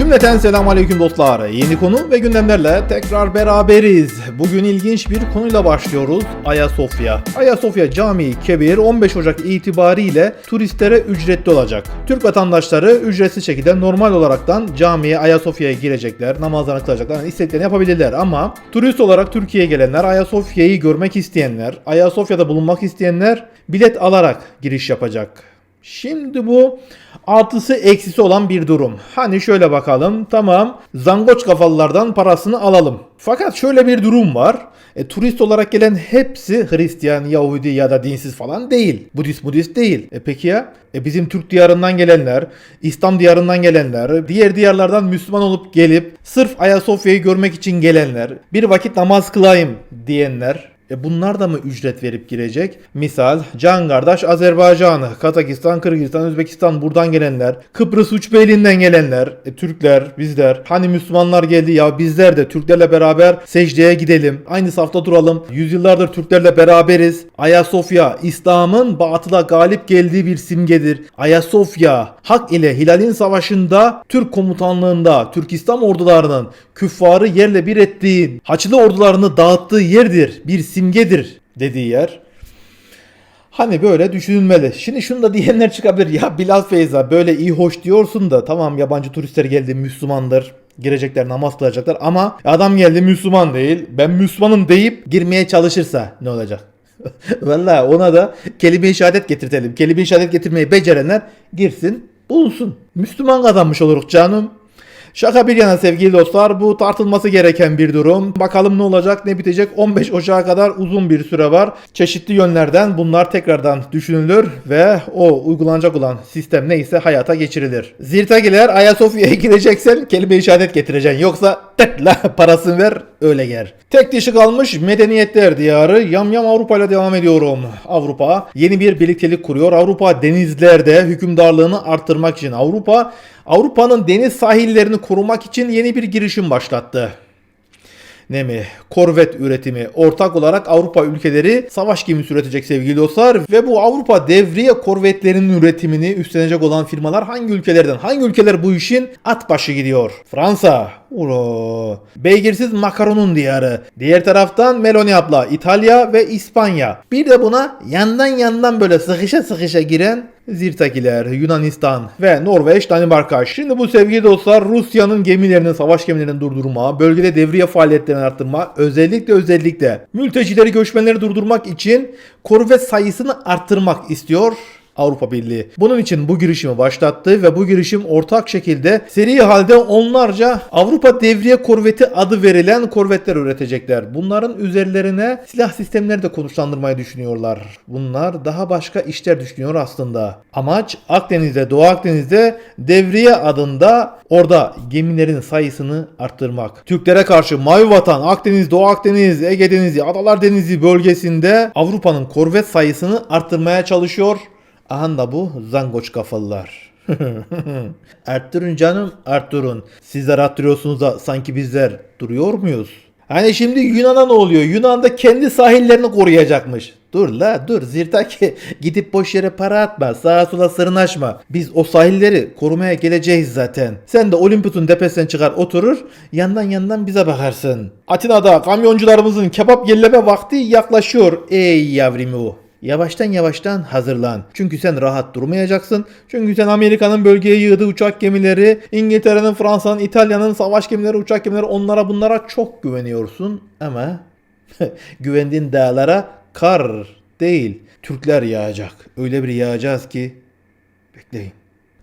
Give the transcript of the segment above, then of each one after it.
Cümleten selam aleyküm dostlar. Yeni konu ve gündemlerle tekrar beraberiz. Bugün ilginç bir konuyla başlıyoruz. Ayasofya. Ayasofya Camii Kebir 15 Ocak itibariyle turistlere ücretli olacak. Türk vatandaşları ücretsiz şekilde normal olaraktan camiye Ayasofya'ya girecekler, namazlarını kılacaklar, yani istediklerini yapabilirler ama turist olarak Türkiye'ye gelenler, Ayasofya'yı görmek isteyenler, Ayasofya'da bulunmak isteyenler bilet alarak giriş yapacak. Şimdi bu artısı eksisi olan bir durum. Hani şöyle bakalım tamam zangoç kafalılardan parasını alalım. Fakat şöyle bir durum var. E, turist olarak gelen hepsi Hristiyan, Yahudi ya da dinsiz falan değil. Budist, Budist değil. E peki ya? E, bizim Türk diyarından gelenler, İslam diyarından gelenler, diğer diyarlardan Müslüman olup gelip sırf Ayasofya'yı görmek için gelenler, bir vakit namaz kılayım diyenler, e bunlar da mı ücret verip girecek? Misal Can kardeş Azerbaycan, Kazakistan, Kırgızistan, Özbekistan buradan gelenler, Kıbrıs Uçbeyliğinden gelenler, e, Türkler, bizler. Hani Müslümanlar geldi ya bizler de Türklerle beraber secdeye gidelim. Aynı safta duralım. Yüzyıllardır Türklerle beraberiz. Ayasofya İslam'ın batıla galip geldiği bir simgedir. Ayasofya Hak ile Hilal'in savaşında Türk komutanlığında Türk İslam ordularının küffarı yerle bir ettiği, Haçlı ordularını dağıttığı yerdir. Bir simgedir dediği yer. Hani böyle düşünülmeli. Şimdi şunu da diyenler çıkabilir. Ya Bilal Feyza böyle iyi hoş diyorsun da tamam yabancı turistler geldi Müslümandır. Girecekler namaz kılacaklar ama adam geldi Müslüman değil. Ben Müslümanım deyip girmeye çalışırsa ne olacak? Valla ona da kelime-i şehadet getirtelim. Kelime-i şehadet getirmeyi becerenler girsin bulunsun. Müslüman kazanmış oluruz canım. Şaka bir yana sevgili dostlar bu tartılması gereken bir durum. Bakalım ne olacak ne bitecek 15 Ocak'a kadar uzun bir süre var. Çeşitli yönlerden bunlar tekrardan düşünülür ve o uygulanacak olan sistem neyse hayata geçirilir. Zirtagiler Ayasofya'ya gireceksen kelime-i şehadet getireceksin yoksa tık la parasını ver öyle ger. Tek dişi kalmış medeniyetler diyarı yamyam Avrupa ile devam ediyorum. Avrupa yeni bir birliktelik kuruyor. Avrupa denizlerde hükümdarlığını arttırmak için Avrupa Avrupa'nın deniz sahillerini korumak için yeni bir girişim başlattı. Ne mi? Korvet üretimi. Ortak olarak Avrupa ülkeleri savaş gemisi üretecek sevgili dostlar. Ve bu Avrupa devriye korvetlerinin üretimini üstlenecek olan firmalar hangi ülkelerden? Hangi ülkeler bu işin at başı gidiyor? Fransa. Uro. Beygirsiz makaronun diyarı. Diğer taraftan Meloni abla. İtalya ve İspanya. Bir de buna yandan yandan böyle sıkışa sıkışa giren Zirtakiler, Yunanistan ve Norveç, Danimarka. Şimdi bu sevgili dostlar Rusya'nın gemilerinin, savaş gemilerinin durdurma, bölgede devriye faaliyetlerini arttırma, özellikle özellikle mültecileri, göçmenleri durdurmak için korvet sayısını arttırmak istiyor. Avrupa Birliği. Bunun için bu girişimi başlattı ve bu girişim ortak şekilde seri halde onlarca Avrupa Devriye Korveti adı verilen korvetler üretecekler. Bunların üzerlerine silah sistemleri de konuşlandırmayı düşünüyorlar. Bunlar daha başka işler düşünüyor aslında. Amaç Akdeniz'de, Doğu Akdeniz'de Devriye adında orada gemilerin sayısını arttırmak. Türklere karşı Mavi Vatan, Akdeniz, Doğu Akdeniz, Ege Denizi, Adalar Denizi bölgesinde Avrupa'nın korvet sayısını arttırmaya çalışıyor. Aha da bu zangoç kafalılar. arttırın canım arttırın. Sizler arttırıyorsunuz da sanki bizler duruyor muyuz? Hani şimdi Yunan'a ne oluyor? Yunan da kendi sahillerini koruyacakmış. Dur la dur Zirtaki gidip boş yere para atma sağa sola sırnaşma. Biz o sahilleri korumaya geleceğiz zaten. Sen de Olympus'un tepesinden çıkar oturur yandan yandan bize bakarsın. Atina'da kamyoncularımızın kebap yelleme vakti yaklaşıyor ey yavrimu. Yavaştan yavaştan hazırlan. Çünkü sen rahat durmayacaksın. Çünkü sen Amerika'nın bölgeye yığdığı uçak gemileri, İngiltere'nin, Fransa'nın, İtalya'nın savaş gemileri, uçak gemileri onlara bunlara çok güveniyorsun. Ama güvendiğin dağlara kar değil Türkler yağacak. Öyle bir yağacağız ki bekleyin.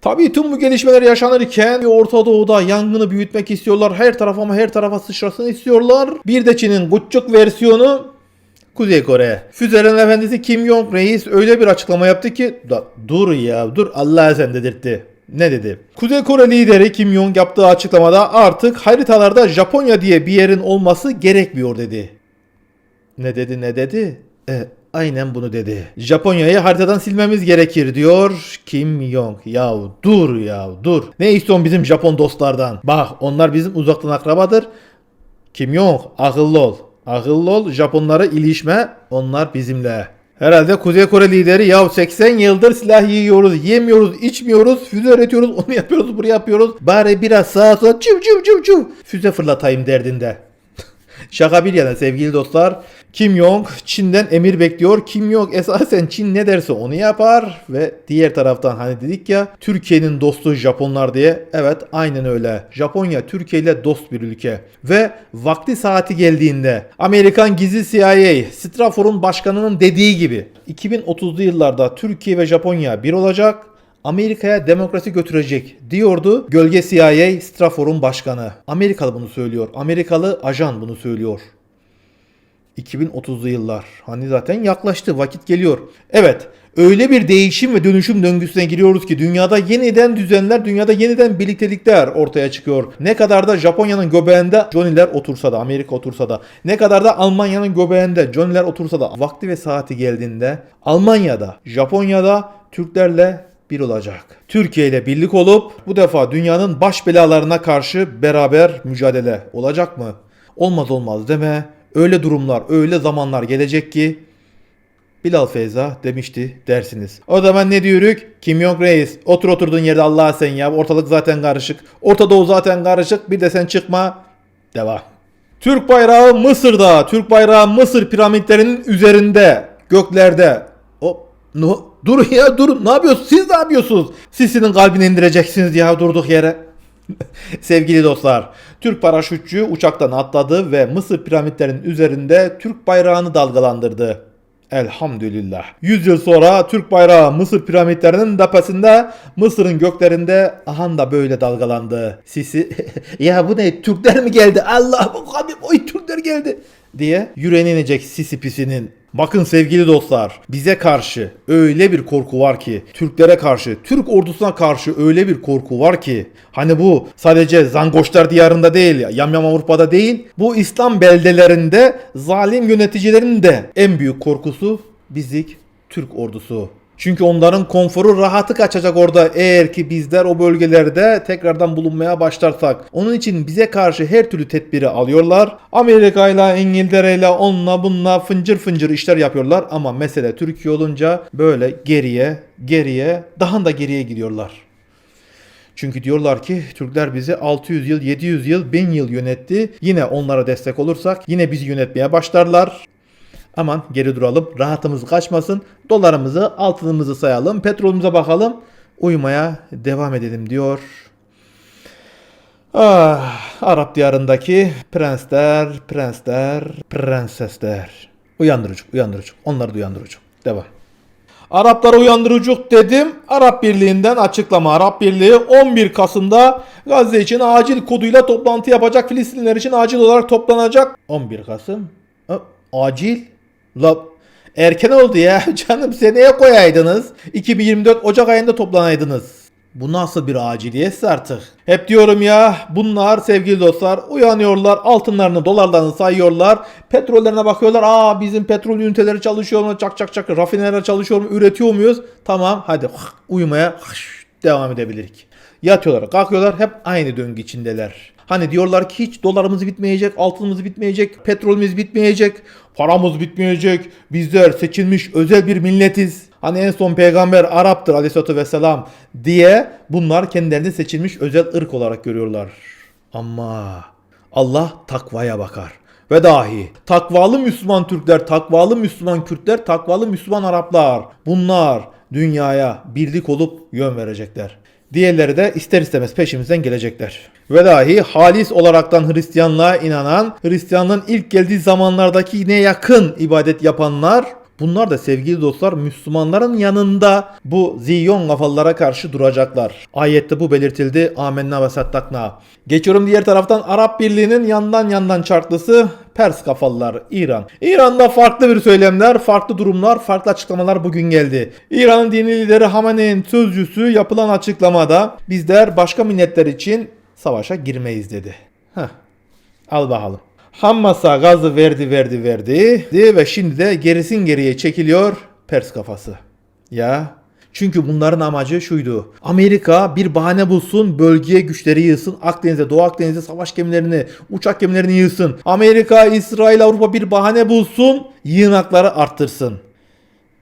Tabii tüm bu gelişmeler yaşanırken Orta Doğu'da yangını büyütmek istiyorlar. Her tarafa ama her tarafa sıçrasın istiyorlar. Bir de Çin'in küçük versiyonu Kuzey Kore. Füzelerin efendisi Kim Jong Reis öyle bir açıklama yaptı ki da, dur ya dur Allah sen dedirtti. Ne dedi? Kuzey Kore lideri Kim Jong yaptığı açıklamada artık haritalarda Japonya diye bir yerin olması gerekmiyor dedi. Ne dedi ne dedi? E, aynen bunu dedi. Japonya'yı haritadan silmemiz gerekir diyor Kim Jong. Ya dur ya dur. Ne istiyorsun bizim Japon dostlardan? Bak onlar bizim uzaktan akrabadır. Kim Jong akıllı ol. Akıllı ol Japonlara ilişme onlar bizimle. Herhalde Kuzey Kore lideri ya 80 yıldır silah yiyoruz, yemiyoruz, içmiyoruz, füze üretiyoruz, onu yapıyoruz, bunu yapıyoruz. Bari biraz sağa sola çuv çuv çuv çuv füze fırlatayım derdinde. Şaka bir yana sevgili dostlar. Kim Jong Çin'den emir bekliyor. Kim Jong esasen Çin ne derse onu yapar ve diğer taraftan hani dedik ya Türkiye'nin dostu Japonlar diye. Evet aynen öyle. Japonya Türkiye ile dost bir ülke. Ve vakti saati geldiğinde Amerikan gizli CIA Strafor'un başkanının dediği gibi 2030'lu yıllarda Türkiye ve Japonya bir olacak. Amerika'ya demokrasi götürecek diyordu gölge CIA Strafor'un başkanı. Amerikalı bunu söylüyor. Amerikalı ajan bunu söylüyor. 2030'lu yıllar. Hani zaten yaklaştı, vakit geliyor. Evet, öyle bir değişim ve dönüşüm döngüsüne giriyoruz ki dünyada yeniden düzenler, dünyada yeniden birliktelikler ortaya çıkıyor. Ne kadar da Japonya'nın göbeğinde Johnny'ler otursa da, Amerika otursa da, ne kadar da Almanya'nın göbeğinde Johnny'ler otursa da, vakti ve saati geldiğinde Almanya'da, Japonya'da Türklerle bir olacak. Türkiye ile birlik olup bu defa dünyanın baş belalarına karşı beraber mücadele olacak mı? Olmaz olmaz deme. Öyle durumlar, öyle zamanlar gelecek ki Bilal Feyza demişti dersiniz. O zaman ne diyoruz? Kim Jong Reis otur oturduğun yerde Allah'a sen ya. Ortalık zaten karışık. Orta Doğu zaten karışık. Bir de sen çıkma. Devam. Türk bayrağı Mısır'da. Türk bayrağı Mısır piramitlerinin üzerinde. Göklerde. Hop. No. Dur ya dur. Ne yapıyorsunuz? Siz ne yapıyorsunuz? Sisi'nin kalbini indireceksiniz ya durduk yere. Sevgili dostlar, Türk paraşütçü uçaktan atladı ve Mısır piramitlerinin üzerinde Türk bayrağını dalgalandırdı. Elhamdülillah. 100 yıl sonra Türk bayrağı Mısır piramitlerinin tepesinde Mısır'ın göklerinde ahan da böyle dalgalandı. Sisi ya bu ne Türkler mi geldi Allah bu oy Türkler geldi diye yüreğine inecek Sisi pisinin. Bakın sevgili dostlar bize karşı öyle bir korku var ki Türklere karşı Türk ordusuna karşı öyle bir korku var ki hani bu sadece Zangoşlar diyarında değil Yamyam Avrupa'da değil bu İslam beldelerinde zalim yöneticilerin de en büyük korkusu bizik Türk ordusu. Çünkü onların konforu rahatı kaçacak orada eğer ki bizler o bölgelerde tekrardan bulunmaya başlarsak. Onun için bize karşı her türlü tedbiri alıyorlar. Amerika ile İngiltere ile onunla bununla fıncır fıncır işler yapıyorlar. Ama mesele Türkiye olunca böyle geriye geriye daha da geriye gidiyorlar. Çünkü diyorlar ki Türkler bizi 600 yıl, 700 yıl, 1000 yıl yönetti. Yine onlara destek olursak yine bizi yönetmeye başlarlar. Aman geri duralım. Rahatımız kaçmasın. Dolarımızı, altınımızı sayalım. Petrolümüze bakalım. Uyumaya devam edelim diyor. Ah, Arap diyarındaki prensler, prensler, prensesler. Uyandırıcı, uyandırıcı. Onları da uyandırıcı. Devam. Arapları uyandırıcı dedim. Arap Birliği'nden açıklama. Arap Birliği 11 Kasım'da Gazze için acil koduyla toplantı yapacak. Filistinler için acil olarak toplanacak. 11 Kasım. Acil. La erken oldu ya. Canım seneye koyaydınız. 2024 Ocak ayında toplanaydınız. Bu nasıl bir aciliyetse artık. Hep diyorum ya bunlar sevgili dostlar uyanıyorlar altınlarını dolarlarını sayıyorlar. Petrollerine bakıyorlar. Aa bizim petrol üniteleri çalışıyor mu? Çak çak çak rafineler çalışıyor mu? Üretiyor muyuz? Tamam hadi uyumaya devam edebilirik. Yatıyorlar kalkıyorlar hep aynı döngü içindeler. Hani diyorlar ki hiç dolarımız bitmeyecek, altınımız bitmeyecek, petrolümüz bitmeyecek, paramız bitmeyecek. Bizler seçilmiş özel bir milletiz. Hani en son peygamber Arap'tır aleyhissalatü vesselam diye bunlar kendilerini seçilmiş özel ırk olarak görüyorlar. Ama Allah takvaya bakar. Ve dahi takvalı Müslüman Türkler, takvalı Müslüman Kürtler, takvalı Müslüman Araplar bunlar dünyaya birlik olup yön verecekler. Diğerleri de ister istemez peşimizden gelecekler. Ve dahi halis olaraktan Hristiyanlığa inanan, Hristiyanlığın ilk geldiği zamanlardaki yine yakın ibadet yapanlar Bunlar da sevgili dostlar Müslümanların yanında bu ziyon kafalara karşı duracaklar. Ayette bu belirtildi. Amenna ve sattakna. Geçiyorum diğer taraftan Arap Birliği'nin yandan yandan çarklısı Pers kafalılar İran. İran'da farklı bir söylemler, farklı durumlar, farklı açıklamalar bugün geldi. İran'ın dini lideri Hamene'nin sözcüsü yapılan açıklamada bizler başka milletler için savaşa girmeyiz dedi. Heh. Al bakalım. Hamas'a gazı verdi verdi verdi ve şimdi de gerisin geriye çekiliyor Pers kafası. Ya çünkü bunların amacı şuydu. Amerika bir bahane bulsun, bölgeye güçleri yığsın, Akdeniz'e, Doğu Akdeniz'e savaş gemilerini, uçak gemilerini yığsın. Amerika, İsrail, Avrupa bir bahane bulsun, yığınakları arttırsın.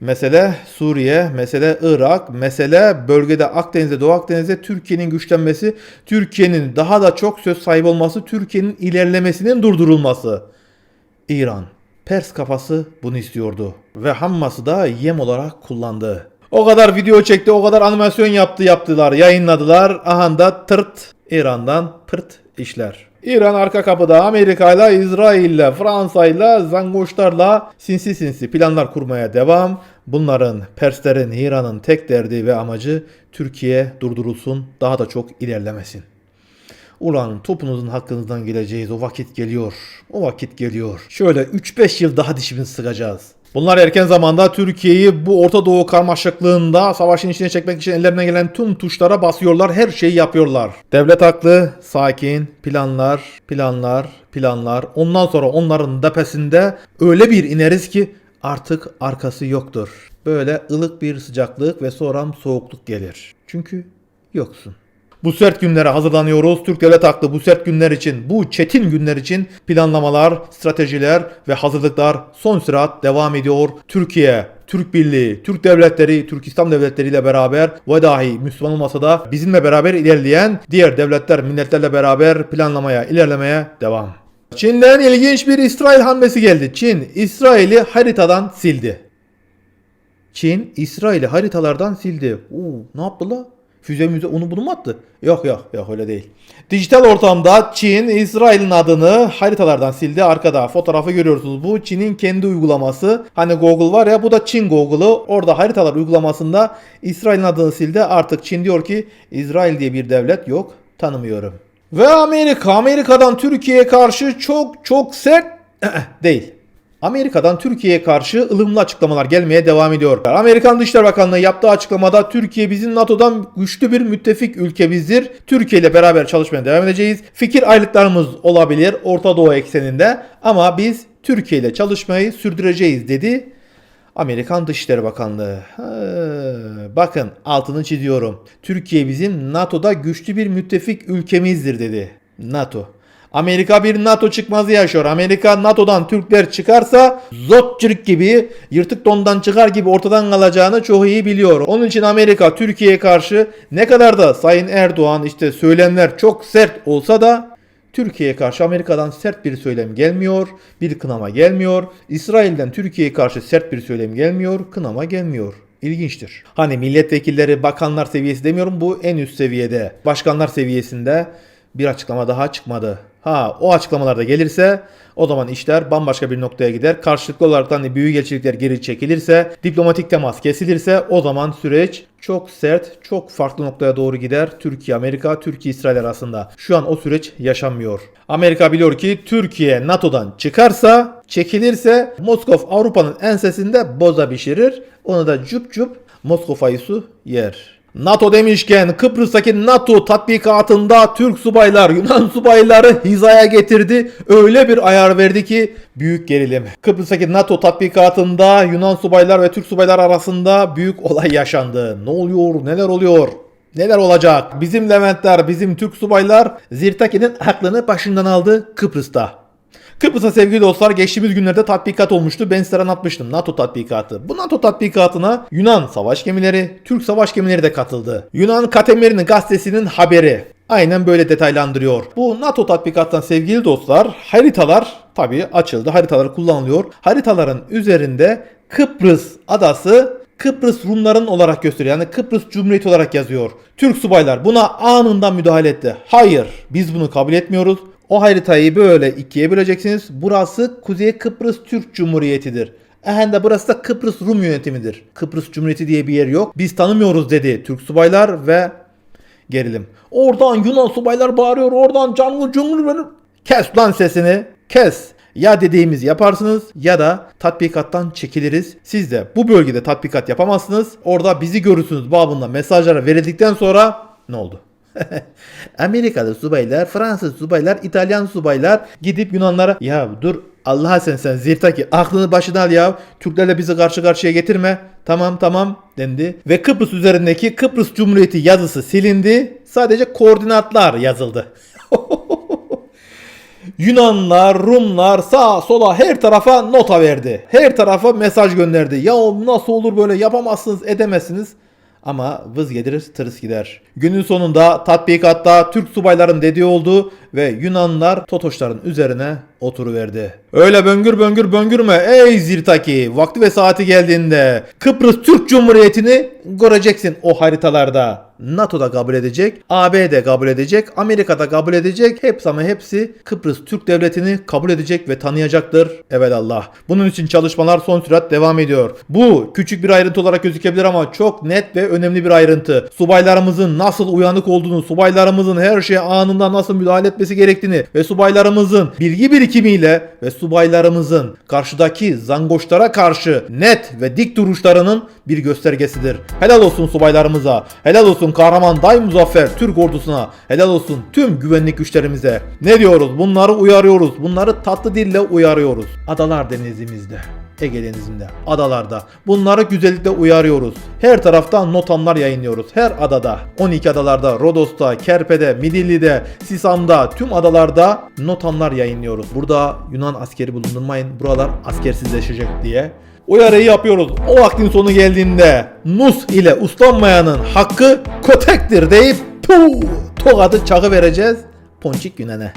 Mesele Suriye, mesele Irak, mesele bölgede Akdeniz'de, Doğu Akdeniz'de Türkiye'nin güçlenmesi, Türkiye'nin daha da çok söz sahibi olması, Türkiye'nin ilerlemesinin durdurulması. İran, Pers kafası bunu istiyordu ve Hamas'ı da yem olarak kullandı. O kadar video çekti, o kadar animasyon yaptı yaptılar, yayınladılar. Aha da tırt İran'dan pırt işler. İran arka kapıda Amerika'yla, İsrail'le, Fransa'yla, zangoşlarla sinsi sinsi planlar kurmaya devam. Bunların, Perslerin, İran'ın tek derdi ve amacı Türkiye durdurulsun, daha da çok ilerlemesin. Ulan topunuzun hakkınızdan geleceğiz. O vakit geliyor. O vakit geliyor. Şöyle 3-5 yıl daha dişimizi sıkacağız. Bunlar erken zamanda Türkiye'yi bu Orta Doğu karmaşıklığında savaşın içine çekmek için ellerine gelen tüm tuşlara basıyorlar. Her şeyi yapıyorlar. Devlet haklı, sakin, planlar, planlar, planlar. Ondan sonra onların tepesinde öyle bir ineriz ki artık arkası yoktur. Böyle ılık bir sıcaklık ve sonra soğukluk gelir. Çünkü yoksun. Bu sert günlere hazırlanıyoruz. Türk Devlet Haklı bu sert günler için, bu çetin günler için planlamalar, stratejiler ve hazırlıklar son sürat devam ediyor. Türkiye, Türk Birliği, Türk devletleri, Türk İslam devletleri ile beraber ve dahi Müslüman olmasa da bizimle beraber ilerleyen diğer devletler, milletlerle beraber planlamaya, ilerlemeye devam. Çin'den ilginç bir İsrail hamlesi geldi. Çin, İsrail'i haritadan sildi. Çin İsrail'i haritalardan sildi. Oo, ne yaptı la? Füze müze onu bunu mu attı? Yok yok yok öyle değil. Dijital ortamda Çin İsrail'in adını haritalardan sildi. Arkada fotoğrafı görüyorsunuz. Bu Çin'in kendi uygulaması. Hani Google var ya bu da Çin Google'ı. Orada haritalar uygulamasında İsrail'in adını sildi. Artık Çin diyor ki İsrail diye bir devlet yok. Tanımıyorum. Ve Amerika Amerika'dan Türkiye'ye karşı çok çok sert değil. Amerika'dan Türkiye'ye karşı ılımlı açıklamalar gelmeye devam ediyor. Amerikan Dışişleri Bakanlığı yaptığı açıklamada Türkiye bizim NATO'dan güçlü bir müttefik ülkemizdir. Türkiye ile beraber çalışmaya devam edeceğiz. Fikir ayrılıklarımız olabilir Orta Doğu ekseninde ama biz Türkiye ile çalışmayı sürdüreceğiz dedi. Amerikan Dışişleri Bakanlığı. Ha, bakın altını çiziyorum. Türkiye bizim NATO'da güçlü bir müttefik ülkemizdir dedi. NATO. Amerika bir NATO çıkmazı yaşıyor. Amerika NATO'dan Türkler çıkarsa zotçırık gibi yırtık dondan çıkar gibi ortadan kalacağını çok iyi biliyor. Onun için Amerika Türkiye'ye karşı ne kadar da Sayın Erdoğan işte söylemler çok sert olsa da Türkiye'ye karşı Amerika'dan sert bir söylem gelmiyor, bir kınama gelmiyor. İsrail'den Türkiye'ye karşı sert bir söylem gelmiyor, kınama gelmiyor. İlginçtir. Hani milletvekilleri, bakanlar seviyesi demiyorum bu en üst seviyede. Başkanlar seviyesinde bir açıklama daha çıkmadı. Ha o açıklamalarda gelirse o zaman işler bambaşka bir noktaya gider. Karşılıklı olarak hani büyükelçilikler geri çekilirse, diplomatik temas kesilirse o zaman süreç çok sert, çok farklı noktaya doğru gider. Türkiye, Amerika, Türkiye, İsrail arasında. Şu an o süreç yaşanmıyor. Amerika biliyor ki Türkiye NATO'dan çıkarsa, çekilirse Moskov Avrupa'nın ensesinde boza pişirir. Onu da cup cup Moskova su yer. NATO demişken Kıbrıs'taki NATO tatbikatında Türk subaylar Yunan subayları hizaya getirdi. Öyle bir ayar verdi ki büyük gerilim. Kıbrıs'taki NATO tatbikatında Yunan subaylar ve Türk subaylar arasında büyük olay yaşandı. Ne oluyor? Neler oluyor? Neler olacak? Bizim Leventler, bizim Türk subaylar Zirtaki'nin aklını başından aldı Kıbrıs'ta. Kıbrıs'a sevgili dostlar geçtiğimiz günlerde tatbikat olmuştu. Ben size anlatmıştım NATO tatbikatı. Bu NATO tatbikatına Yunan savaş gemileri, Türk savaş gemileri de katıldı. Yunan Katemerini gazetesinin haberi. Aynen böyle detaylandırıyor. Bu NATO tatbikattan sevgili dostlar haritalar tabi açıldı. Haritalar kullanılıyor. Haritaların üzerinde Kıbrıs adası Kıbrıs Rumların olarak gösteriyor. Yani Kıbrıs Cumhuriyeti olarak yazıyor. Türk subaylar buna anında müdahale etti. Hayır biz bunu kabul etmiyoruz. O haritayı böyle ikiye böleceksiniz. Burası Kuzey Kıbrıs Türk Cumhuriyeti'dir. Ehen de burası da Kıbrıs Rum yönetimidir. Kıbrıs Cumhuriyeti diye bir yer yok. Biz tanımıyoruz dedi Türk subaylar ve gerilim. Oradan Yunan subaylar bağırıyor. Oradan canlı cumhur verir. Kes lan sesini. Kes. Ya dediğimizi yaparsınız ya da tatbikattan çekiliriz. Siz de bu bölgede tatbikat yapamazsınız. Orada bizi görürsünüz babında mesajlara verildikten sonra ne oldu? Amerikalı subaylar, Fransız subaylar, İtalyan subaylar gidip Yunanlara ya dur Allah'a sen sen Zirtaki aklını başına al ya Türklerle bizi karşı karşıya getirme tamam tamam dendi ve Kıbrıs üzerindeki Kıbrıs Cumhuriyeti yazısı silindi sadece koordinatlar yazıldı. Yunanlar, Rumlar sağa sola her tarafa nota verdi. Her tarafa mesaj gönderdi. Ya nasıl olur böyle yapamazsınız edemezsiniz. Ama vız gelir tırıs gider. Günün sonunda tatbikatta Türk subayların dediği oldu ve Yunanlar Totoşların üzerine oturuverdi. Öyle böngür böngür böngürme ey Zirtaki. Vakti ve saati geldiğinde Kıbrıs Türk Cumhuriyeti'ni göreceksin o haritalarda. NATO da kabul edecek, AB de kabul edecek, Amerika da kabul edecek. Hepsi ama hepsi Kıbrıs Türk Devleti'ni kabul edecek ve tanıyacaktır. Evelallah. Bunun için çalışmalar son sürat devam ediyor. Bu küçük bir ayrıntı olarak gözükebilir ama çok net ve önemli bir ayrıntı. Subaylarımızın nasıl uyanık olduğunu, subaylarımızın her şeye anında nasıl müdahale etmesi gerektiğini ve subaylarımızın bilgi birikimiyle ve subaylarımızın karşıdaki zangoşlara karşı net ve dik duruşlarının bir göstergesidir. Helal olsun subaylarımıza, helal olsun kahraman Day Muzaffer Türk ordusuna, helal olsun tüm güvenlik güçlerimize. Ne diyoruz? Bunları uyarıyoruz. Bunları tatlı dille uyarıyoruz. Adalar denizimizde. Ege Denizi'nde, adalarda. Bunları güzellikle uyarıyoruz. Her taraftan notamlar yayınlıyoruz. Her adada. 12 adalarda, Rodos'ta, Kerpe'de, Midilli'de, Sisam'da, tüm adalarda notamlar yayınlıyoruz. Burada Yunan askeri bulundurmayın. Buralar askersizleşecek diye. Uyarıyı yapıyoruz. O vaktin sonu geldiğinde Nus ile uslanmayanın hakkı kotektir deyip puh, tokadı çakı vereceğiz. Ponçik Yunan'a.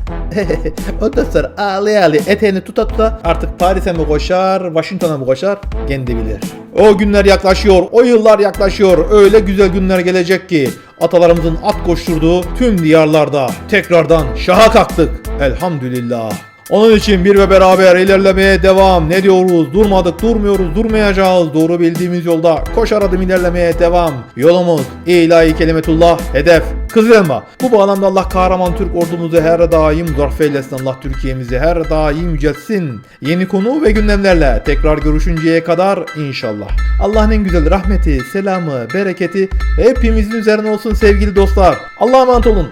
Ondan sonra ağlaya ağlaya eteğini tuta tuta artık Paris'e mi koşar, Washington'a mı koşar kendi bilir. O günler yaklaşıyor, o yıllar yaklaşıyor. Öyle güzel günler gelecek ki atalarımızın at koşturduğu tüm diyarlarda tekrardan şaha kalktık. Elhamdülillah. Onun için bir ve beraber ilerlemeye devam. Ne diyoruz? Durmadık, durmuyoruz, durmayacağız. Doğru bildiğimiz yolda koşar adım ilerlemeye devam. Yolumuz ilahi kelimetullah, hedef Kızıl. Bu bağlamda Allah kahraman Türk ordumuzu her daim zarf eylesin. Allah Türkiye'mizi her daim yüceltsin. Yeni konu ve gündemlerle tekrar görüşünceye kadar inşallah. Allah'ın en güzel rahmeti, selamı, bereketi hepimizin üzerine olsun sevgili dostlar. Allah'a emanet olun.